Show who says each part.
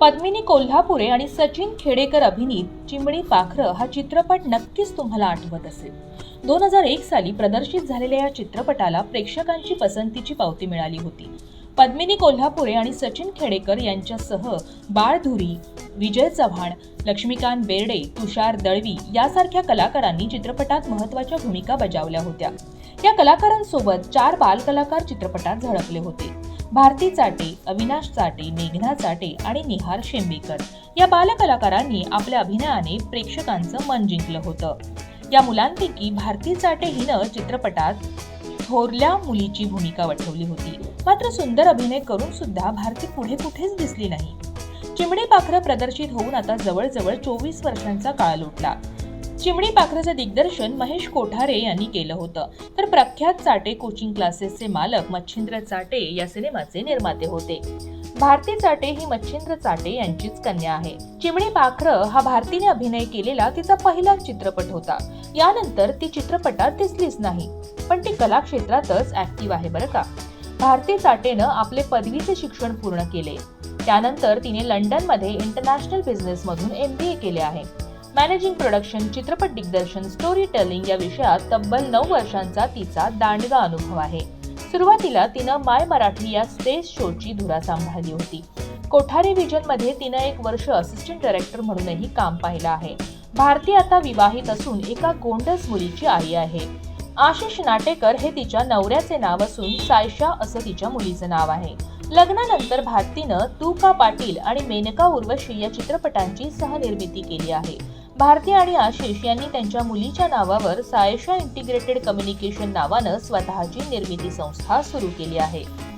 Speaker 1: पद्मिनी कोल्हापुरे आणि सचिन खेडेकर अभिनीत चिमणी पाखरं हा चित्रपट नक्कीच तुम्हाला आठवत असेल. दोन हजार एक साली प्रदर्शित झालेल्या या चित्रपटाला प्रेक्षकांची पसंतीची पावती मिळाली होती. पद्मिनी कोल्हापुरे आणि सचिन खेडेकर यांच्यासह बाळ धुरी विजय चव्हाण लक्ष्मीकांत बेर्डे तुषार दळवी यासारख्या कलाकारांनी चित्रपटात महत्त्वाच्या भूमिका बजावल्या होत्या. या कलाकारांसोबत चार बालकलाकार चित्रपटात झळकले होते. भारती चाटे अविनाश चाटे मेघना चाटे आणि निहार शेंबेकर. या बालकलाकारांनी आपल्या अभिनयाने प्रेक्षकांचं मन जिंकलं होतं. या मुलांपैकी भारती चाटे हिनं चित्रपटात थोरल्या मुलीची भूमिका वठवली होती. मात्र सुंदर अभिनय करून सुद्धा भारती पुढे कुठेच दिसली नाही. चिमणी पाखरं प्रदर्शित होऊन आता जवळजवळ चोवीस वर्षांचा काळ लोटला. चिमणी पाखराचं दिग्दर्शन महेश कोठारे यांनी केलं होतं. तर प्रख्यात चाटे कोचिंग क्लासेसचे मालक मच्छिंद्र चाटे या सिनेमाचे निर्माते होते. भारती चाटे ही मच्छिंद्र चाटे यांचीच कन्या आहे. चिमणी पाखरं हा भारतीने अभिनय केलेला तिचा पहिला चित्रपट होता. यानंतर ती चित्रपटात दिसलीच नाही. पण ती कला क्षेत्रातच ऍक्टिव्ह आहे बरं का. भारती चाटेनं आपले पदवीचे शिक्षण पूर्ण केले. त्यानंतर तिने लंडनमध्ये इंटरनॅशनल बिझनेसमधून एम बी ए केले आहे. मॅनेजिंग प्रोडक्शन चित्रपट दिग्दर्शन स्टोरी टेलिंग या विषयात तब्बल नऊ वर्षांचा तिचा दांडगा अनुभव आहे. सुरुवातीला तिनं माय मराठी या स्टेज शोची धुरा सांभाळली होती. कोठारी विजनमध्ये तिनं एक वर्ष असिस्टंट डायरेक्टर म्हणूनही काम पाहिलं आहे. भारती आता विवाहित असून एका गोंडस मुलीची आई आहे. आशिष नाटेकर हे तिच्या नवऱ्याचे नाव असून सायशा असं तिच्या मुलीचं नाव आहे. लग्नानंतर भारतीनं तू का पाटील आणि मेनका उर्वशी या चित्रपटांची सहनिर्मिती केली आहे. भारती आणि आशिष यांनी त्यांच्या मुलीच्या नावावर सायशा इंटिग्रेटेड कम्युनिकेशन नावानं स्वतःची निर्मिती संस्था सुरू केली आहे.